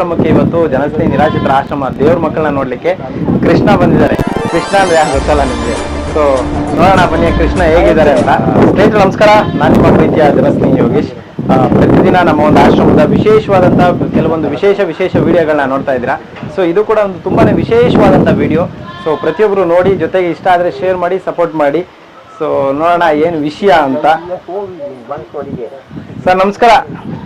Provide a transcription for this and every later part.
ಆಶ್ರಮಕ್ಕೆ ಇವತ್ತು ಜನಸ್ನೇಹಿ ನಿರಾಶ್ರಿತರ ಆಶ್ರಮ ದೇವ್ರ ಮಕ್ಕಳನ್ನ ನೋಡ್ಲಿಕ್ಕೆ ಕೃಷ್ಣ ಬಂದಿದ್ದಾರೆ. ಕೃಷ್ಣ ಅಂದ್ರೆ ಯಾರು ಗೊತ್ತಲ್ಲ ನಿಮ್ಗೆ? ಸೊ ನೋಡೋಣ ಬನ್ನಿ ಕೃಷ್ಣ ಹೇಗಿದ್ದಾರೆ ಅಂತ. ಸ್ನೇಹಿತರು ನಮಸ್ಕಾರ. ನಾನು ನಿಮ್ಮ ಪ್ರೀತಿಯ ಜನಸ್ನೇಹಿ ಯೋಗೇಶ್. ಪ್ರತಿದಿನ ನಮ್ಮ ಒಂದು ಆಶ್ರಮದ ವಿಶೇಷವಾದಂತಹ ಕೆಲವೊಂದು ವಿಶೇಷ ವಿಶೇಷ ವಿಡಿಯೋಗಳನ್ನ ನೋಡ್ತಾ ಇದ್ದೀರಾ. ಸೊ ಇದು ಕೂಡ ಒಂದು ತುಂಬಾನೇ ವಿಶೇಷವಾದಂತಹ ವಿಡಿಯೋ. ಸೊ ಪ್ರತಿಯೊಬ್ಬರು ನೋಡಿ ಜೊತೆಗೆ ಇಷ್ಟ ಆದ್ರೆ ಶೇರ್ ಮಾಡಿ ಸಪೋರ್ಟ್ ಮಾಡಿ. ಸೊ ನೋಡೋಣ ಏನು ವಿಷಯ ಅಂತ. ಸರ್ ನಮಸ್ಕಾರ.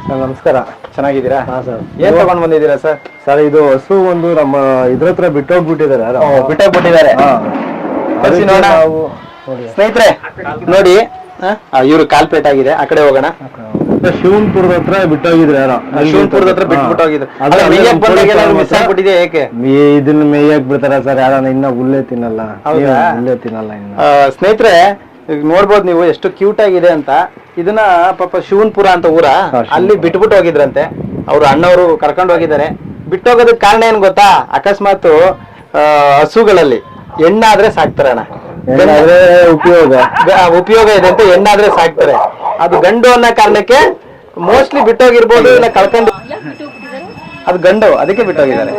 ಸರ್ ನಮಸ್ಕಾರ. ಚೆನ್ನಾಗಿದ್ದೀರಾ? ಹಾ ಸರ್. ಏನ್ ತಗೊಂಡ್ ಬಂದಿದ್ದೀರಾ ಸರ್? ಸರ್ ಇದು ಹಸು ಒಂದು ನಮ್ಮ ಇದ್ರ ಹತ್ರ ಬಿಟ್ಟೋಗ್ಬಿಟ್ಟಿದ್ದಾರೆ ಬಿಟ್ಟೋಗ್ಬಿಟ್ಟಿದ್ದಾರೆ. ನಾವು ನೋಡಿ. ಸ್ನೇಹಿತರೆ ನೋಡಿ. ಇವರು ಕಾಲ್ಪೇಟ್ ಆಗಿದೆ. ಆ ಕಡೆ ಹೋಗೋಣ. ಶಿವನ್ಪುರದ ಹತ್ರ ಬಿಟ್ಟೋಗಿದ್ರೆ ಶಿವನ್ಪುರದ ಹತ್ರ ಬಿಟ್ಬಿಟ್ಟು ಹೋಗಿದ್ರು ಅದ್ರ ಮೇಯಕ್ ಬಂದಾಗ ಏನಾದ್ರು ಮಿಸ್ ಆಗ್ಬಿಟ್ಟಿದೆ ಏಕೆ? ಇದನ್ನ ಮೇಯಕ್ ಬಿಡ್ತಾರ ಸರ್? ಯಾರನ್ನ ಇನ್ನ ಹುಲ್ಲೇ ತಿನ್ನಲ್ಲ. ಹುಲ್ಲೇ ತಿನ್ನಲ್ಲ ಇನ್ನ. ಸ್ನೇಹಿತರೆ ನೋಡ್ಬೋದು ನೀವು ಎಷ್ಟು ಕ್ಯೂಟ್ ಆಗಿದೆ ಅಂತ. ಇದನ್ನ ಪಾಪ ಶಿವನ್ಪುರ ಅಂತ ಊರ ಅಲ್ಲಿ ಬಿಟ್ಬಿಟ್ಟು ಹೋಗಿದ್ರಂತೆ. ಅವ್ರು ಅಣ್ಣವರು ಕರ್ಕೊಂಡು ಹೋಗಿದ್ದಾರೆ. ಬಿಟ್ಟೋಗೋದಕ್ಕೆ ಕಾರಣ ಏನ್ ಗೊತ್ತಾ? ಅಕಸ್ಮಾತ್ ಆ, ಹಸುಗಳಲ್ಲಿ ಹೆಣ್ಣಾದ್ರೆ ಸಾಕ್ತಾರೆ ಅಣ್ಣ. ಉಪಯೋಗ. ಉಪಯೋಗ ಇದೆ ಅಂತ ಹೆಣ್ಣಾದ್ರೆ ಸಾಕ್ತಾರೆ. ಅದು ಗಂಡು ಅನ್ನೋ ಕಾರಣಕ್ಕೆ ಮೋಸ್ಟ್ಲಿ ಬಿಟ್ಟೋಗಿರ್ಬೋದು ಇಲ್ಲ ಕಳ್ಕೊಂಡು ಅದು ಗಂಡು ಅದಕ್ಕೆ ಬಿಟ್ಟೋಗಿದ್ದಾರೆ.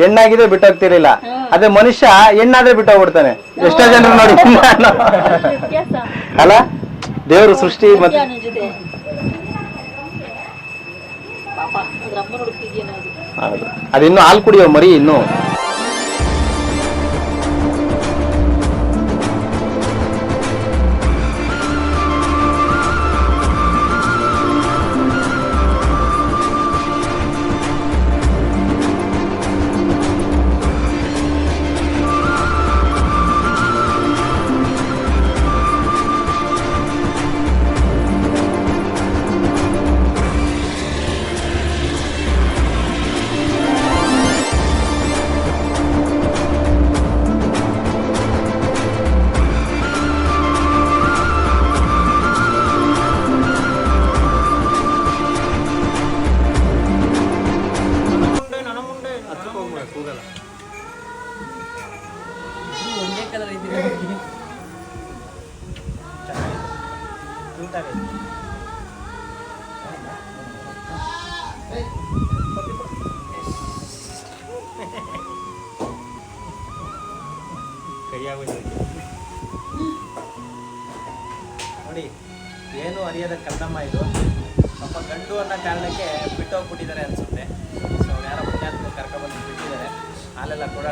ಹೆಣ್ಣಾಗಿದ್ರೆ ಬಿಟ್ಟೋಗ್ತಿರ್ಲಿಲ್ಲ. ಅದೇ ಮನುಷ್ಯ ಹೆಣ್ಣಾದ್ರೆ ಬಿಟ್ಟು ಹೋಗ್ಬಿಡ್ತಾನೆ ಎಷ್ಟೋ ಜನರು ನೋಡಿ ಅಲ್ಲ? ದೇವರು ಸೃಷ್ಟಿ ಮತ್ತೆ ಹೌದು. ಅದಿನ್ನು ಹಾಲು ಕುಡಿಯೋ ಮರಿ ಇನ್ನು ನೋಡಿ ಏನು ಅರಿಯದ ಕನ್ನಮ್ಮ ಇದು. ಪಾಪ ಗಂಡು ಅನ್ನೋ ಕಾರಣಕ್ಕೆ ಬಿಟ್ಟೋಗ್ಬಿಟ್ಟಿದ್ದಾರೆ ಅನ್ಸುತ್ತೆ. ಸೊ ಯಾರೋ ಪುಣ್ಯಾತ್ಮಕ. కూడా